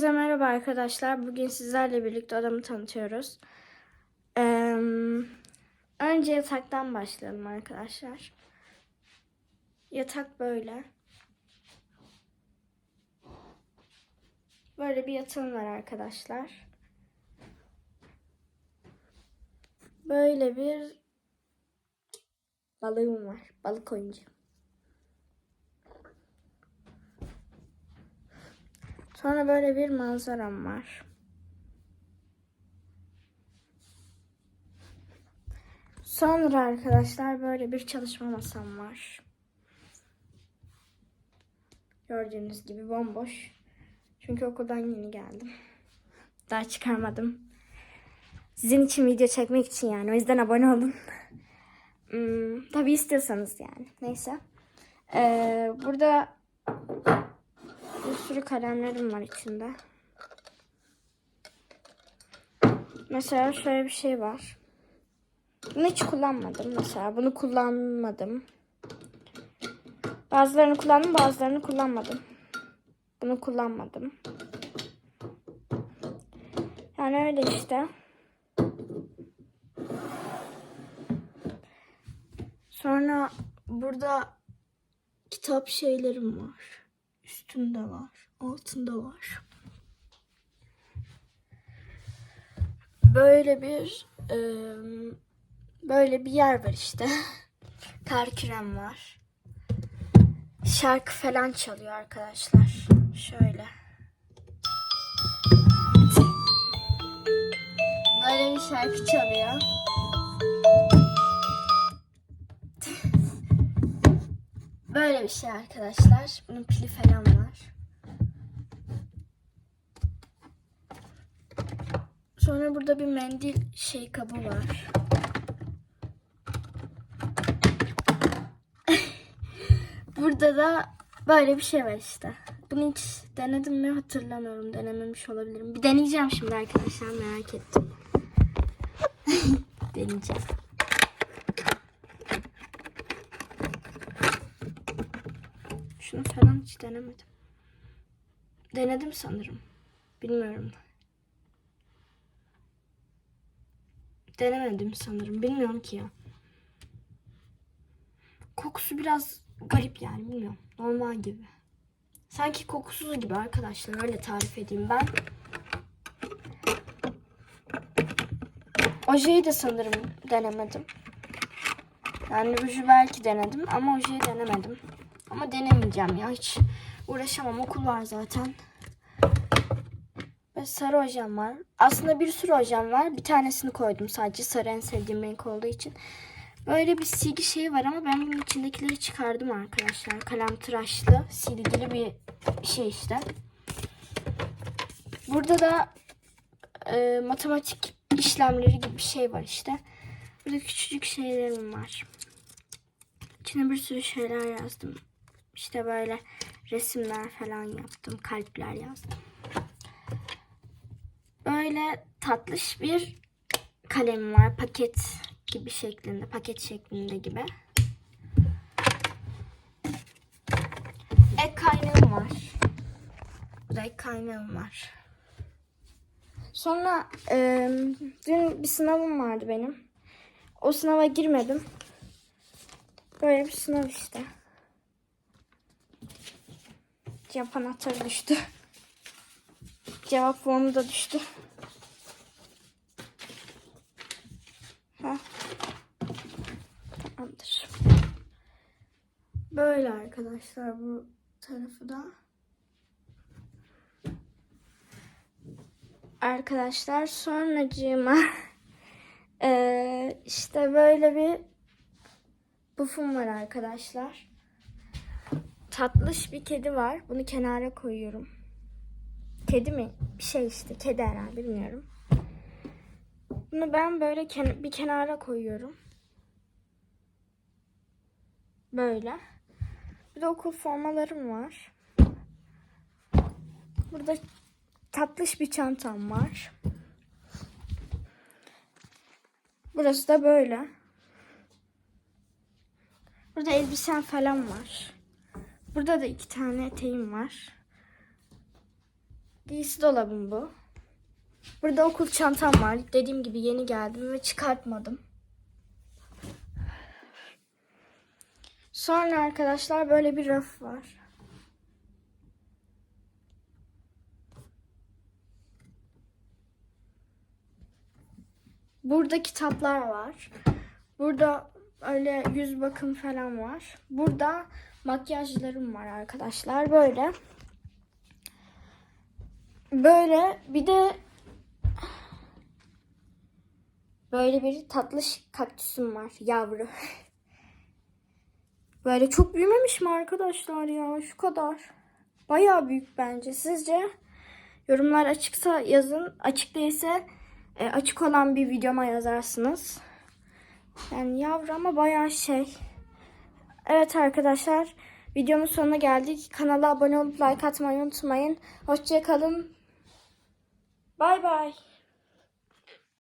Herkese merhaba arkadaşlar. Bugün sizlerle birlikte odamı tanıtıyoruz. Ee, önce yataktan başlayalım arkadaşlar. Yatak böyle. Böyle bir yatağım var arkadaşlar. Böyle bir balığım var. Balık oyuncu. Sonra böyle bir manzaram var. Sonra arkadaşlar böyle bir çalışma masam var. Gördüğünüz gibi bomboş. Çünkü okuldan yeni geldim. Daha çıkarmadım. Sizin için video çekmek için yani. O yüzden abone olun. Hmm, tabii istiyorsanız yani. Neyse. Ee, burada sürü kalemlerim var içinde. Mesela şöyle bir şey var. Bunu hiç kullanmadım mesela. Bunu kullanmadım. Bazılarını kullandım, bazılarını kullanmadım. Bunu kullanmadım. Yani öyle işte. Sonra burada kitap şeylerim var. Üstünde var, altında var. Böyle bir böyle bir yer var işte. Kar kürem var. Şarkı falan çalıyor arkadaşlar. Şöyle. Böyle bir şarkı çalıyor. Böyle bir şey arkadaşlar. Bunun pili falan var. Sonra burada bir mendil şey kabı var. burada da böyle bir şey var işte. Bunu hiç denedim mi hatırlamıyorum. Denememiş olabilirim. Bir deneyeceğim şimdi arkadaşlar merak ettim. deneyeceğim. Şunu falan hiç denemedim. Denedim sanırım. Bilmiyorum. Denemedim sanırım. Bilmiyorum ki ya. Kokusu biraz garip yani bilmiyorum. Normal gibi. Sanki kokusuz gibi arkadaşlar. Öyle tarif edeyim ben. Ojeyi de sanırım denemedim. Yani ruju belki denedim ama ojeyi denemedim. Ama denemeyeceğim ya hiç uğraşamam. Okul var zaten. Ve sarı hocam var. Aslında bir sürü hocam var. Bir tanesini koydum sadece sarı en sevdiğim renk olduğu için. Böyle bir silgi şeyi var ama ben bunun içindekileri çıkardım arkadaşlar. Kalem tıraşlı silgili bir şey işte. Burada da e, matematik işlemleri gibi bir şey var işte. Burada küçücük şeylerim var. İçine bir sürü şeyler yazdım. İşte böyle resimler falan yaptım. Kalpler yazdım. Böyle tatlış bir kalemim var. Paket gibi şeklinde. Paket şeklinde gibi. Ek kaynağım var. Burada ek kaynağım var. Sonra e, dün bir sınavım vardı benim. O sınava girmedim. Böyle bir sınav işte. Cevap anahtarı düştü. Cevap formu da düştü. Heh. Tamamdır. Böyle arkadaşlar bu tarafı da. Arkadaşlar sonracığıma eee işte böyle bir bufum var arkadaşlar. Tatlış bir kedi var. Bunu kenara koyuyorum. Kedi mi? Bir şey işte. Kedi herhalde bilmiyorum. Bunu ben böyle ken- bir kenara koyuyorum. Böyle. Bir de okul formalarım var. Burada tatlış bir çantam var. Burası da böyle. Burada elbisem falan var. Burada da iki tane eteğim var. Giysi dolabım bu. Burada okul çantam var. Dediğim gibi yeni geldim ve çıkartmadım. Sonra arkadaşlar böyle bir raf var. Burada kitaplar var. Burada öyle yüz bakım falan var. Burada makyajlarım var arkadaşlar. Böyle. Böyle bir de böyle bir tatlış kaktüsüm var. Yavru. Böyle çok büyümemiş mi arkadaşlar ya? Şu kadar. Bayağı büyük bence. Sizce? Yorumlar açıksa yazın. Açık değilse e, açık olan bir videoma yazarsınız. Yani yavru ama bayağı şey. Evet arkadaşlar. Videomun sonuna geldik. Kanala abone olup like atmayı unutmayın. Hoşçakalın. Bay bay.